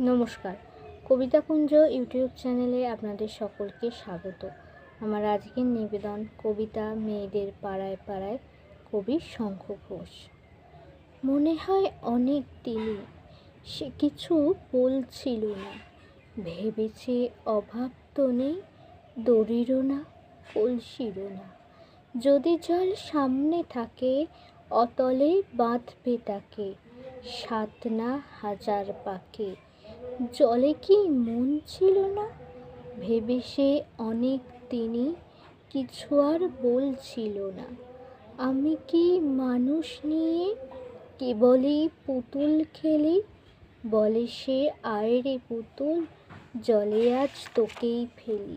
নমস্কার। কবিতা কুঞ্জ ইউটিউব চ্যানেলে আপনাদের সকলকে স্বাগত। আমার আজকের নিবেদন কবিতা মেয়েদের পাড়ায় পাড়ায় কবি শঙ্খ ঘোষ। মনে হয় অনেক দিনই সে কিছু বলছিল না। ভেবেছে অভাব তো নেই, দড়িরও না, কলসিরও না। যদি জল সামনে থাকে, অতলে বাঁধবে তাকে। সাত না হাজার পাকে। জলে কি মন ছিল না? ভেবে সে অনেক দিনই কিছু আর বলছিল না। আমি কি মানুষ নিয়ে কেবলই পুতুল খেলি? বলে সে, আয় রে পুতুল, জলে আজ তোকেই ফেলি।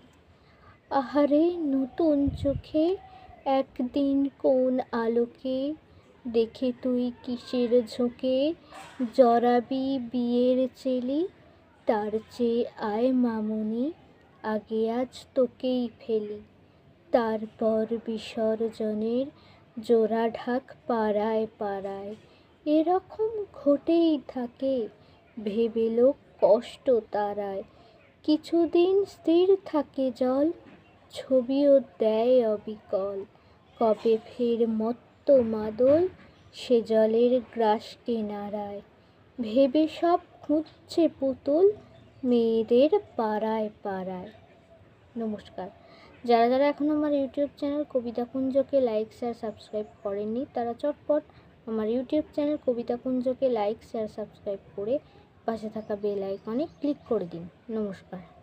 আহারে, নতুন চোখে একদিন কোন আলোকে দেখে তুই কিসের ঝোঁকে জরাবি বিয়ের চেলি? তার চেয়ে আয় মামুনি, আগে আজ তোকেই ফেলি। তারপর বিসর্জনের জোড়া ঢাক পাড়ায় পাড়ায়। এরকম ঘটেই থাকে, ভেবে লোক কষ্ট তারায়। কিছুদিন স্থির থাকে জল, ছবিও দেয় অবিকল। কবে ফের মত্ত মাদল, সে জলের গ্রাস কিনারায় ভেবে সব খুঁজছে পুতুল মেয়েদের পাড়ায় পাড়ায়। নমস্কার। যারা যারা এখন আমার ইউটিউব চ্যানেল কবিতা কুঞ্জকে লাইক শেয়ার সাবস্ক্রাইব করেননি, তারা চটপট আমার ইউটিউব চ্যানেল কবিতা কুঞ্জকে লাইক শেয়ার সাবস্ক্রাইব করে পাশে থাকা বেল আইকনে ক্লিক করে দিন। নমস্কার।